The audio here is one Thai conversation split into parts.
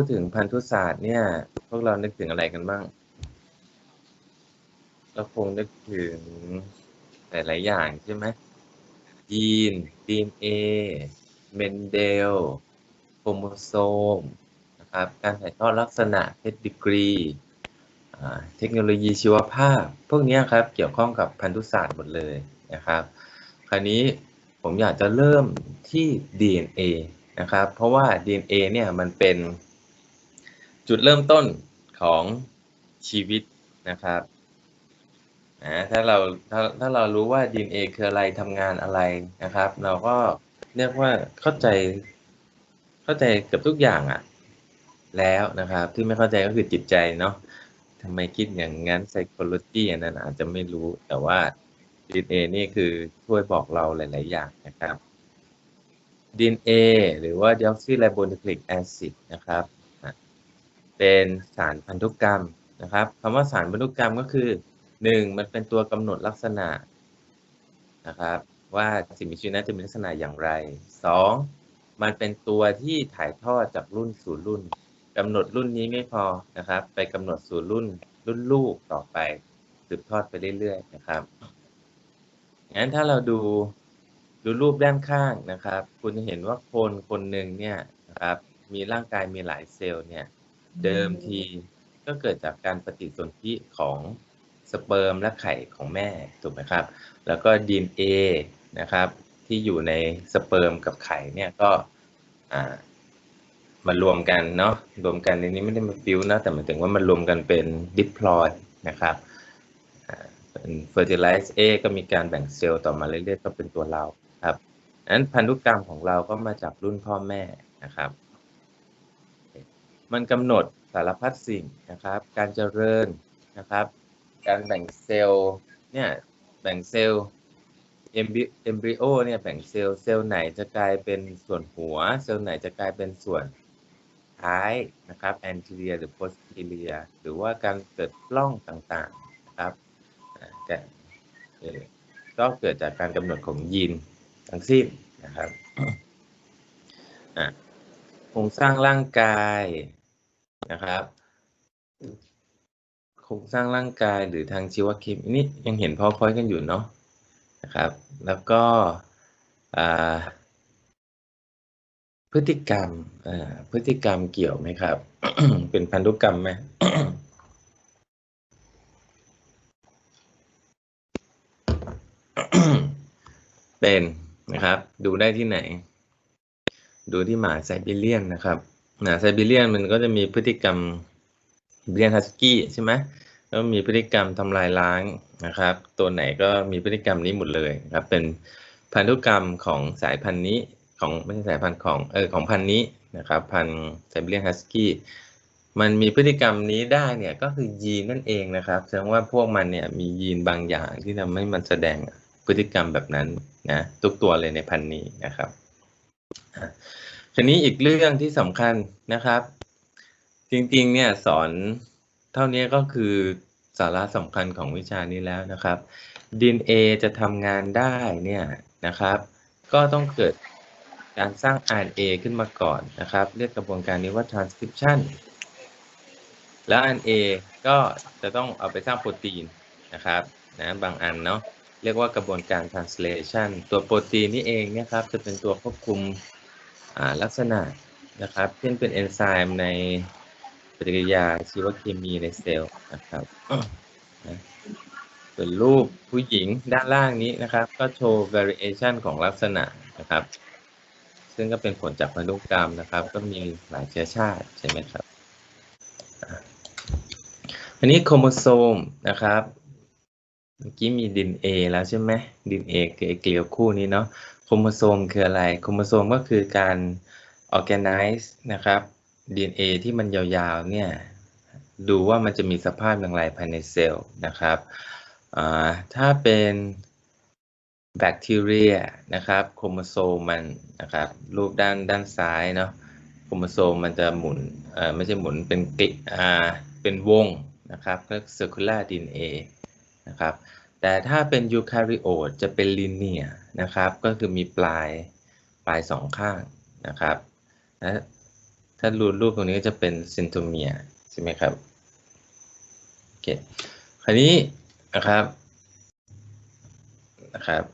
พูดถึงพันธุศาสตร์เนี่ย พวกเรานึกถึงอะไรกันบ้าง เราคงนึกถึงหลายๆอย่างใช่ไหมยีน DNA เมนเดล โครโมโซม นะครับ การถ่ายทอดลักษณะเพชดีกรี เทคโนโลยีชีวภาพ พวกนี้ครับ เกี่ยวข้องกับพันธุศาสตร์หมดเลยนะครับ คราวนี้ผมอยากจะเริ่มที่ DNA นะครับ เพราะว่า DNA เนี่ยมันเป็น จุดเริ่มต้นของชีวิตนะครับนะถ้าเราถ้าถ้าเรารู้ว่า DNA คืออะไรทำงานอะไรนะครับ เราก็เรียกว่าเข้าใจเข้าใจเกือบทุกอย่างอะแล้วนะครับ ที่ไม่เข้าใจก็คือจิตใจเนาะทำไมคิดอย่างนั้น psychology อันนั้นอาจจะไม่รู้แต่ว่า DNA นี่คือช่วยบอกเราหลาย ๆ อย่างนะครับ DNA หรือว่า deoxyribonucleic acid นะครับ เป็นสารพันธุกรรมนะครับคำว่าสารพันธุกรรมก็คือหนึ่งมันเป็นตัวกำหนดลักษณะนะครับว่าสิ่งมีชีวิตนั้นจะมีลักษณะอย่างไรสองมันเป็นตัวที่ถ่ายทอดจากรุ่นสู่รุ่นกำหนดรุ่นนี้ไม่พอนะครับ ไปกำหนดสู่รุ่นรุ่นลูกต่อไปสืบทอดไปเรื่อยๆนะครับงั้นถ้าเราดูดูรูปด้านข้างนะครับ คุณจะเห็นว่าคนคนหนึ่งเนี่ยนะครับมีร่างกายมีหลายเซลล์เนี่ย เดิมทีก็เกิดจากการปฏิสนธิของสเปิร์มและไข่ของแม่ถูกไหมครับ แล้วก็ดีเอ็นเอนะครับที่อยู่ในสเปิร์มกับไข่เนี่ยก็มารวมกันเนาะรวมกันในนี้ไม่ได้มาฟิวนะแต่หมายถึงว่ามันรวมกันเป็นดิพลอยนะครับเป็นเฟอร์ติไลซ์เอก็มีการแบ่งเซลล์ต่อมาเรื่อยๆก็เป็นตัวเราครับนั้นพันธุกรรมของเราก็มาจากรุ่นพ่อแม่นะครับ มันกำหนดสารพัดสิ่งนะครับ การเจริญนะครับ การแบ่งเซลล์เนี่ยแบ่งเซลล์เอมบริโอเนี่ยแบ่งเซลล์เซลล์ไหนจะกลายเป็นส่วนหัว เซลล์ไหนจะกลายเป็นส่วนท้ายนะครับ anterior หรือ posterior หรือว่าการเกิดปล้องต่างๆนะครับก็เกิดจากการกำหนดของยีนทั้งสิ้นนะครับโครงสร้างร่างกาย นะครับโครงสร้างร่างกายหรือทางชีวเคมีนี่ยังเห็นพอพอยกันอยู่เนาะนะครับ แล้วก็พฤติกรรมพฤติกรรมเกี่ยวไหมครับ เป็นพันธุกรรมไหมเป็นนะครับ ดูได้ที่ไหน ดูที่หมาไซบีเรียนนะครับ หมาไซบีเรียนมันก็จะมีพฤติกรรมเบียนฮัสกี้ใช่ไหมแล้วมีพฤติกรรมทำลายล้างนะครับ ตัวไหนก็มีพฤติกรรมนี้หมดเลยครับ เป็นพันธุกรรมของสายพันธุ์นี้ของไม่ใช่สายพันธุ์ของเออของพันธุ์นี้นะครับ พันธุ์ไซบีเรียนฮัสกี้มันมีพฤติกรรมนี้ได้เนี่ยก็คือยีนนั่นเองนะครับแสดงว่าพวกมันเนี่ยมียีนบางอย่างที่ทำให้มันแสดงพฤติกรรมแบบนั้นนะทุกตัวเลยในพันธุ์นี้นะครับ ทีนี้อีกเรื่องที่สำคัญนะครับ จริงๆ เนี่ยสอนเท่านี้ก็คือสาระสำคัญของวิชานี้แล้วนะครับ DNA จะทำงานได้เนี่ยนะครับ ก็ต้องเกิดการสร้าง RNA ขึ้นมาก่อนนะครับ เรียกกระบวนการนี้ว่า transcription แล้ว RNA ก็จะต้องเอาไปสร้างโปรตีนนะครับนะบางอันเนาะเรียกว่ากระบวนการ translation ตัวโปรตีนนี่เองนะครับ จะเป็นตัวควบคุม ลักษณะนะครับเช่นเป็นเอนไซม์ในปฏิกิริยาชีวเคมีในเซลล์นะครับส่วนรูปผู้หญิงด้านล่างนี้นะครับ ก็โชว์ variation ของลักษณะนะครับ ซึ่งก็เป็นผลจากพันธุกรรมนะครับ ก็มีหลายเชื้อชาติใช่ไหมครับอันนี้โครโมโซมนะครับเมื่อกี้มีดินเอแล้วใช่ไหมดินเอคือเกลียวคู่นี้เนาะ โครโมโซมคืออะไร โครโมโซมก็คือการ organize นะครับ DNA ที่มันยาวๆ เนี่ย ดูว่ามันจะมีสภาพอย่างไรภายในเซลล์นะครับถ้าเป็นแบคทีเรียนะครับ โครโมโซมมันนะครับ รูปด้านด้านซ้ายเนาะ โครโมโซมมันจะหมุนไม่ใช่หมุนเป็นกิเป็นวงนะครับก็ circular DNA นะครับ แต่ถ้าเป็นยูคาริโอตจะเป็นลิเนียนะครับ ก็คือมีปลายปลายสองข้างนะครับนะถ้ารูดรูปตรงนี้ก็จะเป็นเซนโทเมียใช่ไหมครับโอเคคราวนี้นะครับนะครับ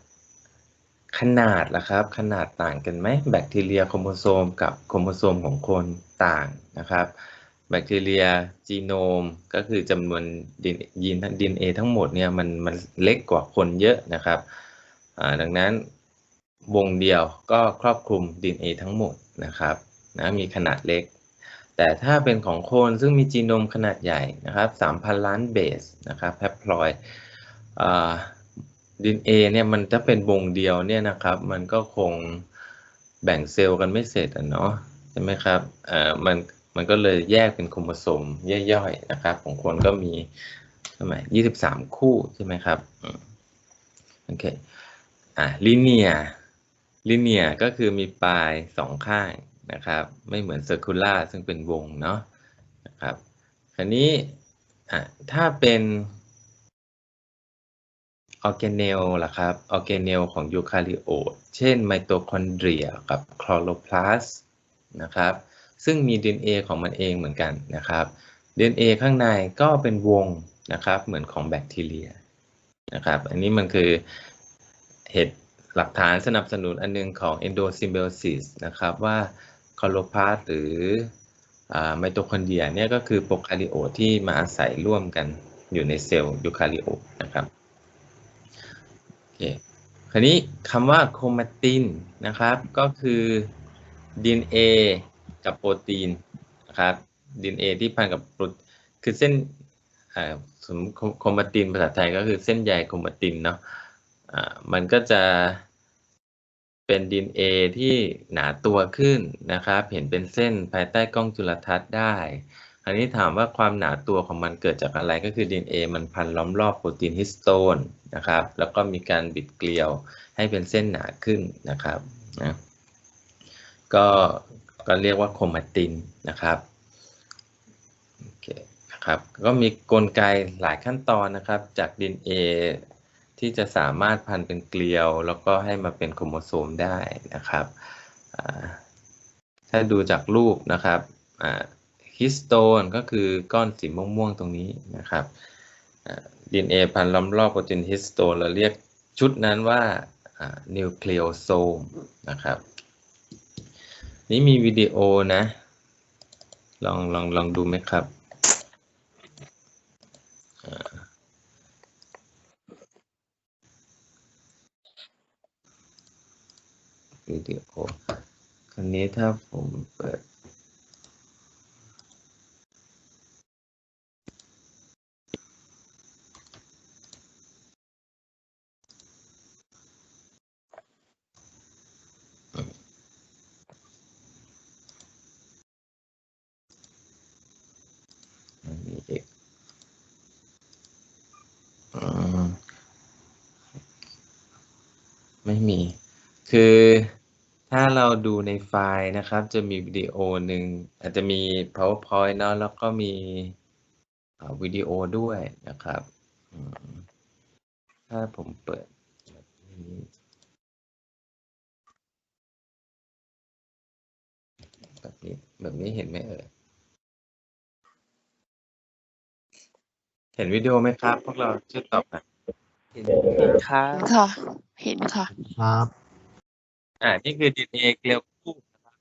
ขนาดล่ะครับ ขนาดต่างกันไหมแบคทีเรียโครโมโซมกับโครโมโซมของคนต่างนะครับ บคทีเรียจีโนมก็คือจำนวนยีนดีเอ็นเอทั้งหมดเนี่ยมันมันเล็กกว่าคนเยอะนะครับดังนั้นวงเดียวก็ครอบคลุม DNA ทั้งหมดนะครับนะมีขนาดเล็ก แต่ถ้าเป็นของคนซึ่งมีจีโนมขนาดใหญ่นะครับ3,000 ล้านเบสนะครับแฮปพลอยดีเอเนี่ยมันจะเป็นวงเดียวเนี่ยนะครับมันก็คงแบ่งเซลล์กันไม่เสร็จอะเนาะใช่ไหมครับเอ่อมัน มันก็เลยแยกเป็นโครโมโซมย่อยๆนะครับ ของคนก็มีทำไมยี่สิบสามคู่ใช่ไหมครับโอเคอะลิเนียลิเนียก็คือมีปลายสองข้างนะครับ ไม่เหมือนเซอร์คูล่าซึ่งเป็นวงเนาะนะครับคราวนี้อะถ้าเป็นออร์แกเนลล่ะครับออร์แกเนลของยูคาริโอตเช่นไมโตคอนเดรียกับคลอโรพลาสต์นะครับ ซึ่งมี DNA ของมันเองเหมือนกันนะครับ DNA ข้างในก็เป็นวงนะครับ เหมือนของแบคทีเรียนะครับ อันนี้มันคือเหตุหลักฐานสนับสนุนอันนึงของ endosymbiosis นะครับว่าคลอโรพาสหรือไมโตคอนเดรียเนี่ยก็คือโปรคาริโอตที่มาอาศัยร่วมกันอยู่ในเซลล์ยูคาริโอตนะครับโอเคคราวนี้คำว่าโครมาตินนะครับ ก็คือ DNA กับโปรตีนนะครับ DNA ที่พันกับโปรคือเส้นสมโครมาตินภาษาไทยก็คือเส้นใยโครมาตินเนาะะมันก็จะเป็น DNA ที่หนาตัวขึ้นนะครับ เห็นเป็นเส้นภายใต้กล้องจุลทรรศน์ได้ อันนี้ถามว่าความหนาตัวของมันเกิดจากอะไรก็คือ DNA มันพันล้อมรอบโปรตีนฮิสโตนนะครับ แล้วก็มีการบิดเกลียวให้เป็นเส้นหนาขึ้นนะครับนะก็ ก็เรียกว่าโครมาตินนะครับโอเคนะครับก็มีกลไกหลายขั้นตอนนะครับ จาก DNA ที่จะสามารถพันเป็นเกลียว แล้วก็ให้มาเป็นโครโมโซมได้นะครับถ้าดูจากรูปนะครับฮิสโตนก็คือก้อนสีม่วงๆตรงนี้นะครับดีเอ็นเอพันล้อมรอบโปรตีนฮิสโตนเราเรียกชุดนั้นว่านิวเคลียโซมนะครับ นี่มีวิดีโอนะ ลองลองลองดูไหมครับวิดีโอคันนี้ถ้าผมเปิดไม่มี คือถ้าเราดูในไฟล์นะครับ จะมีวิดีโอหนึ่งอาจจะมี powerpoint เนาะแล้วก็มีวิดีโอด้วยนะครับ ถ้าผมเปิดแบบนี้แบบนี้แบบนี้เห็นไหมเอ่ยเห็นวิดีโอไหมครับ พวกเราช่วยตอบหน่อย เห็นครับค่ะ เห็นค่ะ ครับ อ่า นี่คือ DNA เกลียวคู่นะครับ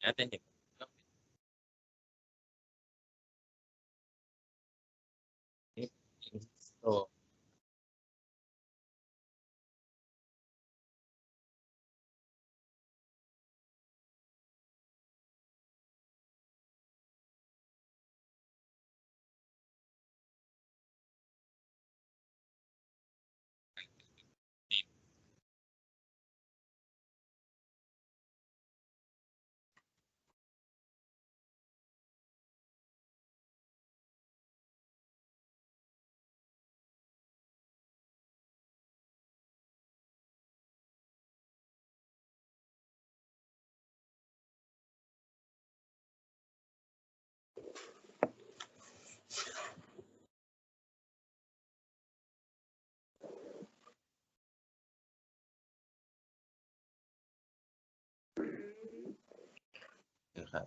แล้วจะเห็นนี่โต นะครับ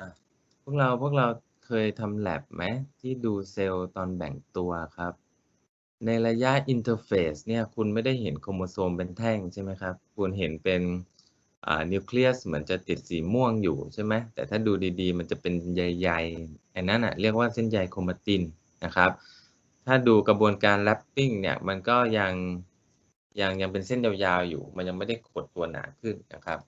อะพวกเราพวกเราเคยทำ lab ไหมที่ดูเซลล์ตอนแบ่งตัวครับ ในระยะอินเทอร์เฟสเนี่ยคุณไม่ได้เห็นโครโมโซมเป็นแท่งใช่ไหมครับ คุณเห็นเป็นนิวเคลียสเหมือนจะติดสีม่วงอยู่ใช่ไหมแต่ถ้าดูดีๆ มันจะเป็นใยๆอันนั้นอะเรียกว่าเส้นใยโครมาตินนะครับ ถ้าดูกระบวนการแรปปิ้งเนี่ยมันก็ยังยังยังเป็นเส้นยาวๆอยู่ มันยังไม่ได้ขดตัวหนาขึ้นนะครับ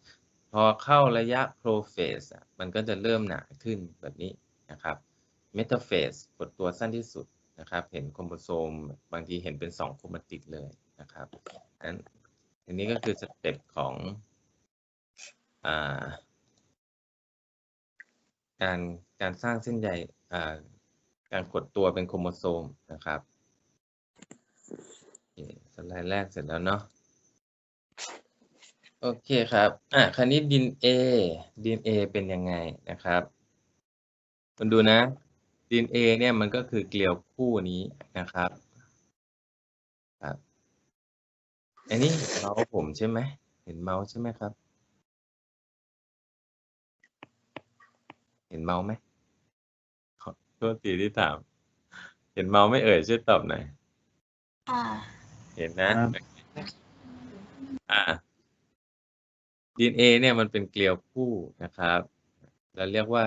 พอเข้าระยะโปรเฟสอะมันก็จะเริ่มหนาขึ้นแบบนี้นะครับเมตาเฟสขดตัวสั้นที่สุดนะครับ เห็นโครโมโซม บางทีเห็นเป็นสองโครมาติดเลยนะครับอันอันนี้ก็คือสเต็ปของอ่าการการสร้างเส้นใยอ่าการกดตัวเป็นโครโมโซมนะครับสไลด์แรกเสร็จแล้วเนาะ โอเคครับ อะคราวนี้ดิน A ดิน A เป็นยังไงนะครับคุณดูนะดิน A เนี่ยมันก็คือเกลียวคู่นี้นะครับครับ อันนี้เห็นเมาส์ผมใช่ไหม เห็นเมาส์ใช่ไหมครับ เห็นเมาส์ไหมขอโทษทีที่ถาม เห็นเมาส์ไม่เอ่ยช่วยตอบหน่อย ค่ะ เห็นนะ อ่า DNA เนี่ยมันเป็นเกลียวคู่นะครับ เราเรียกว่า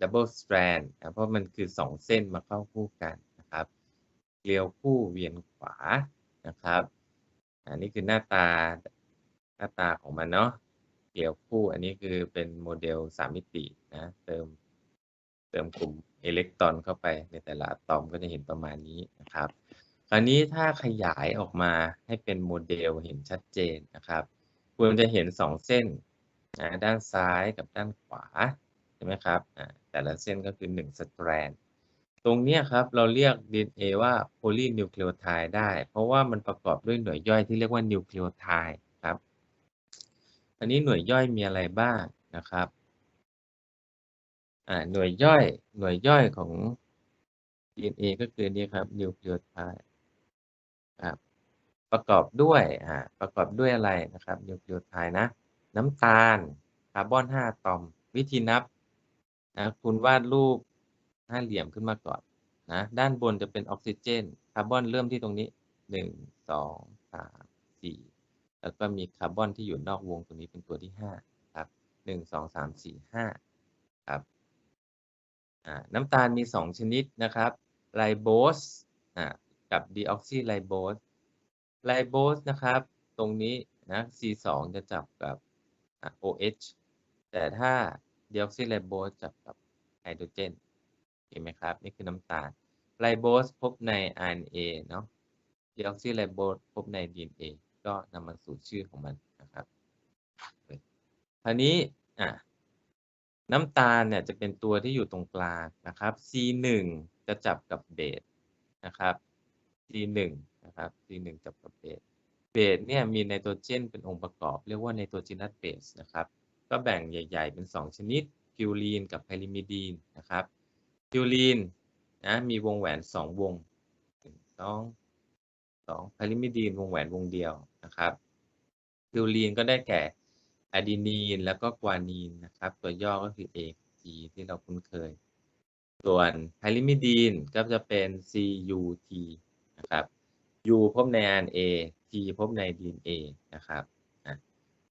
double strand นะเพราะมันคือสองเส้นมาเข้าคู่กันนะครับ เกลียวคู่เวียนขวานะครับ อันนี้คือหน้าตาหน้าตาของมันเนาะ เกลียวคู่อันนี้คือเป็นโมเดลสามมิตินะ เติมเติมกลุ่มอิเล็กตรอนเข้าไปในแต่ละอะตอมก็จะเห็นประมาณนี้นะครับ คราวนี้ถ้าขยายออกมาให้เป็นโมเดลเห็นชัดเจนนะครับ คุณจะเห็นสองเส้นนะด้านซ้ายกับด้านขวาใช่ไหมครับแต่ละเส้นก็คือ1สแตรนตรงนี้ครับเราเรียก DNA ว่าโพลีนิวคลีโอไทด์ได้ เพราะว่ามันประกอบด้วยหน่วยย่อยที่เรียกว่านิวคลีโอไทด์ครับอันนี้หน่วยย่อยมีอะไรบ้างนะครับหน่วยย่อยหน่วยย่อยของ DNA ก็คือนี่ครับนิวคลีโอไทด์ครับ ประกอบด้วยอ่าประกอบด้วยอะไรนะครับนิวคลีโอไทด์นะ น้ำตาลคาร์บอน5อะตอม วิธีนับนะคุณวาดรูปห้าเหลี่ยมขึ้นมาก่อนนะด้านบนจะเป็นออกซิเจนคาร์บอนเริ่มที่ตรงนี้หนึ่งสองสามสี่แล้วก็มีคาร์บอนที่อยู่นอกวงตรงนี้เป็นตัวที่ห้าครับหนึ่งสองสามสี่ห้าครับน้ำตาลมีสองชนิดนะครับไลโบสกับดีออกซิไลโบส ไลโบสนะครับ ตรงนี้นะ C2 จะจับกับ OH แต่ถ้าดีออกซิไลโบสจับกับไฮโดรเจนเห็นไหมครับ นี่คือน้ำตาลไลโบสพบใน RNA เนาะดีออกซิไลโบสพบใน DNA ก็นำมาสู่ชื่อของมันนะครับคราวนี้อะน้ำตาลเนี่ยจะเป็นตัวที่อยู่ตรงกลางนะครับ C1 จะจับกับเบสนะครับ C1 นะครับ C1 จับกับเบสเบสเนี่ยมีไนโตรเจนเป็นองค์ประกอบ เรียกว่าไนโตรเจนัสเบสนะครับ ก็แบ่งใหญ่ๆ เป็น 2 ชนิดพิวรีนกับไพริมิดีนนะครับพิวรีนนะมีวงแหวน 2 วง1 2 2ไพริมิดีนวงแหวนวงเดียวนะครับพิวรีนก็ได้แก่อะดีนีนแล้วก็กวานีนนะครับ ตัวย่อก็คือ AG ที่เราคุ้นเคย ส่วนไพริมิดีนก็จะเป็น CUT นะครับ U พบใน RNA T พบใน DNA นะครับอะ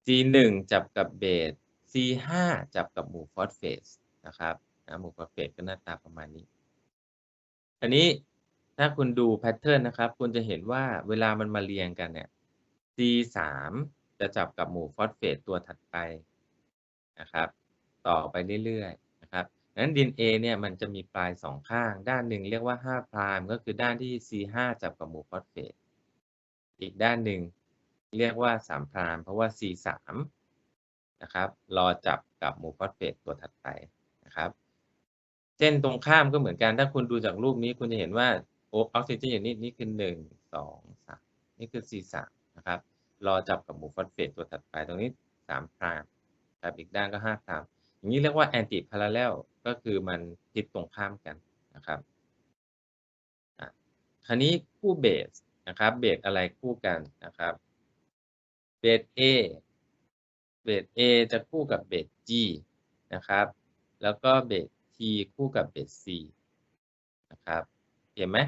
C1 จับกับเบส C5 จับกับหมู่ฟอสเฟตนะครับนะหมู่ฟอสเฟตก็หน้าตาประมาณนี้ อันนี้ถ้าคุณดูแพทเทิร์นนะครับ คุณจะเห็นว่าเวลามันมาเรียงกันเนี่ย C3 จะจับกับหมู่ฟอสเฟตตัวถัดไปนะครับ ต่อไปเรื่อยๆ ดังนั้น DNA เนี่ยมันจะมีปลายสองข้าง ด้านหนึ่งเรียกว่า5พรามก็คือด้านที่ C5 จับกับหมู่ฟอสเฟต อีกด้านหนึ่งเรียกว่า3พรามเพราะว่า C3 นะครับ รอจับกับหมู่ฟอสเฟตตัวถัดไปนะครับ เส้นตรงข้ามก็เหมือนกัน ถ้าคุณดูจากรูปนี้คุณจะเห็นว่าโอออกซิเจนอย่างนี้นี่คือ1 2 3นี่คือ C3 นะครับ รอจับกับหมู่ฟอสเฟตตัวถัดไป ตรงนี้3พรามครับ อีกด้านก็5พรามอย่างนี้เรียกว่าแอนติพาราเลล ก็คือมันทิศตรงข้ามกันนะครับอะคราวนี้คู่เบสนะครับเบสอะไรคู่กันนะครับเบส A เบส A จะคู่กับเบส G นะครับ แล้วก็เบส T คู่กับเบส C นะครับเห็นไหม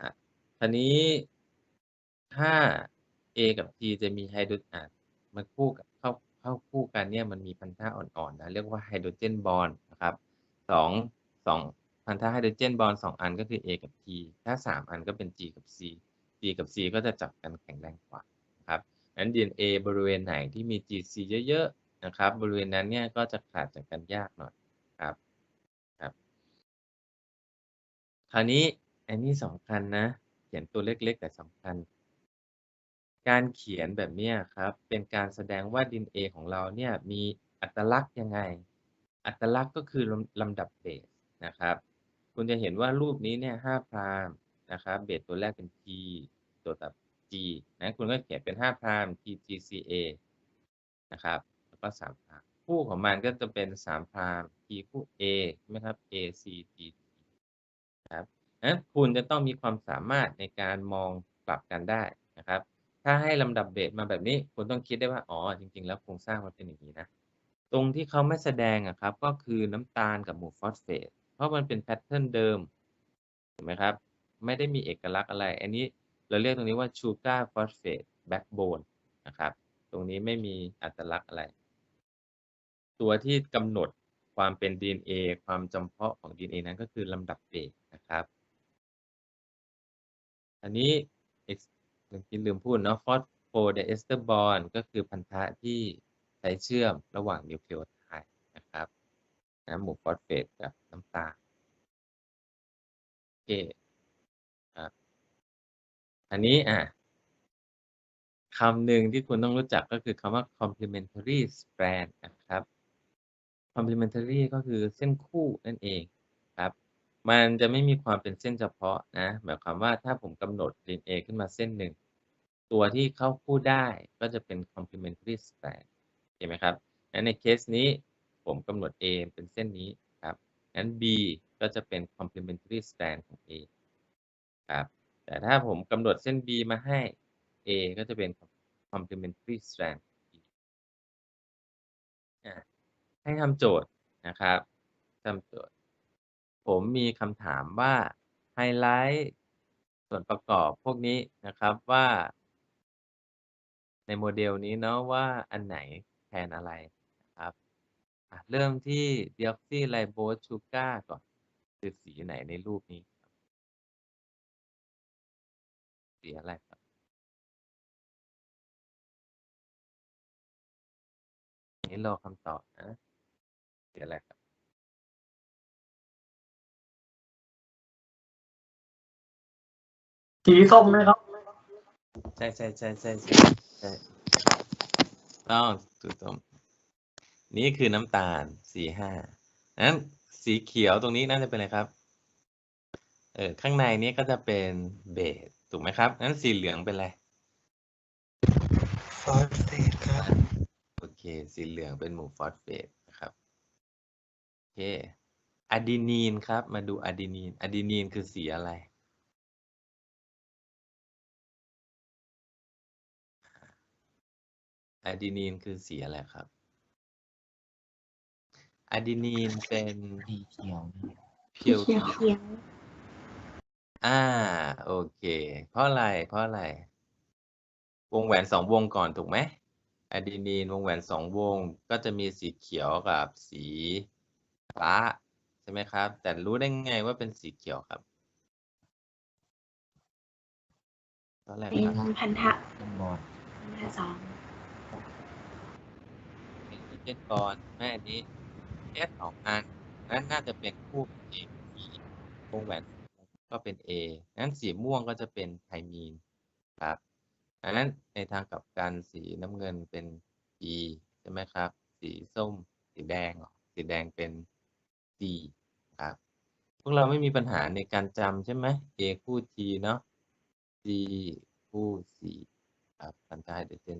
อะทีนี้ถ้า A กับ T จะมีไฮโดรอะมันคู่กับเข้าเข้าคู่กันเนี่ยมันมีพันธะอ่อนๆนะเรียกว่าไฮโดรเจนบอนด นะครับสองสองพันธะไฮโดรเจนบอนด์สองอันก็คือ A กับ T ถ้าสามอันก็เป็น G กับ C G กับ C ก็จะจับกันแข็งแรงกว่าครับนั้น DNA บริเวณไหนที่มี GC เยอะๆนะครับ บริเวณนั้นเนี่ยก็จะขาดจากกันยากหน่อยครับครับ คราวนี้อันนี้สำคัญนะ เขียนตัวเล็กๆ แต่สำคัญ การเขียนแบบเนี้ยครับ เป็นการแสดงว่า DNA ของเราเนี่ยมีอัตลักษณ์ยังไง อัตลักษณ์ก็คือลำดับเบสนะครับ คุณจะเห็นว่ารูปนี้เนี่ย5พรามนะครับ เบสตัวแรกเป็น T ตัวต่อ G นะคุณก็เขียนเป็น5พราม TGCA นะครับ แล้วก็3พรามคู่ของมันก็จะเป็น3พราม T คู่ A ใช่ไหมครับ ACG ครับนั้นคุณจะต้องมีความสามารถในการมองกลับกันได้นะครับ ถ้าให้ลำดับเบสมาแบบนี้ คุณต้องคิดได้ว่า อ๋อ จริง ๆ แล้วโครงสร้างมันเป็นอย่างนี้นะ ตรงที่เขาไม่แสดงอะครับ ก็คือน้ำตาลกับหมู่ฟอสเฟต เพราะมันเป็นแพทเทิร์นเดิมเห็นไหมครับ ไม่ได้มีเอกลักษณ์อะไร อันนี้เราเรียกตรงนี้ว่าชูการ์ฟอสเฟตแบ็กโบนนะครับ ตรงนี้ไม่มีอัตลักษณ์อะไร ตัวที่กำหนดความเป็น DNA ความจำเพาะของ DNA นั้นก็คือลำดับเบสนะครับ อันนี้อีกเมื่อกี้ลืมพูดเนาะฟอสโฟไดเอสเตอร์บอนก็คือพันธะที่ ใช้เชื่อมระหว่างนิวเคลีโอไทด์นะครับนะหมู่ฟอสเฟตกับน้ำตาลโอเคครับอันนี้อะคำหนึ่งที่คุณต้องรู้จักก็คือคำว่า complementary strand นะครับ complementary ก็คือเส้นคู่นั่นเองครับ มันจะไม่มีความเป็นเส้นเฉพาะนะ หมายความว่าถ้าผมกำหนด DNA ขึ้นมาเส้นหนึ่ง ตัวที่เข้าคู่ได้ก็จะเป็น complementary strand เห็นไหมครับงั้นในเคสนี้ผมกำหนด A เป็นเส้นนี้ครับงั้น B ก็จะเป็น complementary strand ของ A ครับแต่ถ้าผมกำหนดเส้น B มาให้ A ก็จะเป็น complementary strand อง B อะให้ทำโจทย์นะครับทำโจทย์ ผมมีคำถามว่าไฮไลท์ส่วนประกอบพวกนี้นะครับว่า ในโมเดลนี้เนาะว่าอันไหน ทนอะไรนะครับอะเริ่มที่ deoxyribose sugar ก่อนคือสีไหนในรูปนี้ครับสีอะไรครับอันนี้รอคำตอบนะสีอะไรครับสีส้มนะครับ ใช่ใช่ใช่ใช่ใช่ใช่ต้อง ถูกต้องนี่คือน้ำตาลสีห้านั้นสีเขียวตรงนี้น่าจะเป็นอะไรครับ เออข้างในนี้ก็จะเป็นเบสถูกไหมครับนั้นสีเหลืองเป็นอะไรฟอสเฟตครับโอเค สีเหลืองเป็นหมู่ฟอสเฟตนะครับโอเคอะดีนีนครับ มาดูอะดีนีนอะดีนีนคือสีอะไร อะดีนีนคือสีอะไรครับอะดีนีนเป็นสีเขียวนี่เพียวเขียวเขียวอ่า โอเค เพราะอะไร เพราะอะไร วงแหวนสองวงก่อนถูกไหมอะดีนีนวงแหวนสองวงก็จะมีสีเขียวกับสีฟ้าใช่ไหมครับ แต่รู้ได้ไงว่าเป็นสีเขียวครับเพราะอะไรเป็นครับพันธะเป็นบอลพันธะสอง เป็นอีเจนบอลแม่อันนี้เอสสองอันนั้นน่าจะเป็นคู่เอมีวงแหวนก็เป็น A นั้นสีม่วงก็จะเป็นไทมีนครับอันนั้นในทางกลับกันสีน้ำเงินเป็น E ใช่ไหมครับ สีส้ม สีแดงเหรอสีแดงเป็น C ครับพวกเราไม่มีปัญหาในการจำใช่ไหม A คู่ G เนาะ G คู่ C ครับพันธะไฮโดรเจน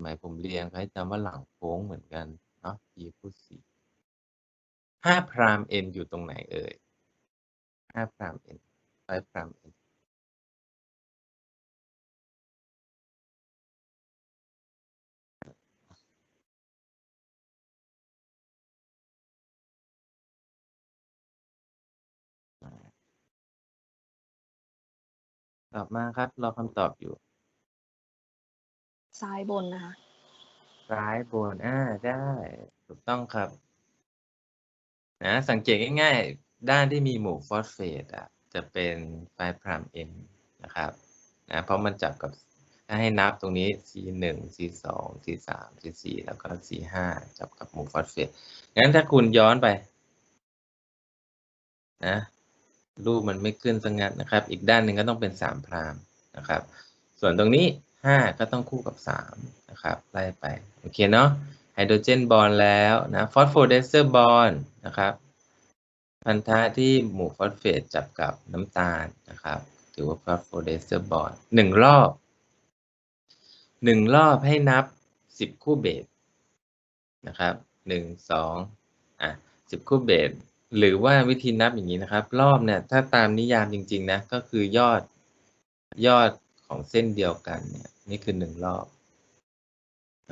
หมายผมเรียนใขาจำว่าหลังโค้งเหมือนกันเนาะ e คูณสี่ห้าพรามเอ็นอยู่ตรงไหนเอ่ยห้าพราม n ร้อยพรามเอ็น n ตอบมาครับ รอคำตอบอยู่ ซ้ายบนนะคะ ซ้ายบน อ่า ได้ ถูกต้องครับ นะ สังเกตง่ายๆ ด้านที่มีหมู่ฟอสเฟตอะ จะเป็นไฟพรามเอ็นนะครับ นะ เพราะมันจับกับ ถ้าให้นับตรงนี้ C หนึ่ง C สอง C สาม C สี่แล้วก็ C ห้าจับกับหมู่ฟอสเฟต งั้นถ้าคุณย้อนไป นะ รูปมันไม่ขึ้นสังัดนะครับ อีกด้านหนึ่งก็ต้องเป็นสามพรามนะครับ ส่วนตรงนี้ ห้าก็ต้องคู่กับสามนะครับ ไล่ไป โอเคเนาะไฮโดรเจนบอลแล้วนะฟอสโฟเดสเตอร์บอลนะครับ พันธะที่หมู่ฟอสเฟตจับกับน้ำตาลนะครับ ถือว่าฟอสโฟเดสเตอร์บอลหนึ่งรอบหนึ่งรอบให้นับสิบคู่เบสนะครับหนึ่งสองอะสิบคู่เบสหรือว่าวิธีนับอย่างนี้นะครับ รอบเนี่ยถ้าตามนิยามจริง ๆ นะ ก็คือยอดยอด ของเส้นเดียวกันเนี่ยนี่คือหนึ่งรอบ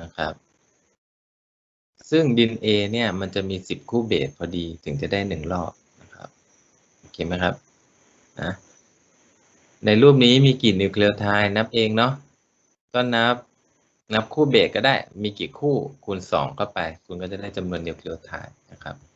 นะครับ ซึ่งดิน A เนี่ยมันจะมีสิบคู่เบสพอดีถึงจะได้หนึ่งรอบนะครับโอเคไหมครับนะในรูปนี้มีกี่นิวเคลียไทด์นับเองเนาะก็นับนับคู่เบสก็ได้มีกี่คู่คูณสองเข้าไป คุณก็จะได้จำนวนนิวเคลียไทด์นะครับ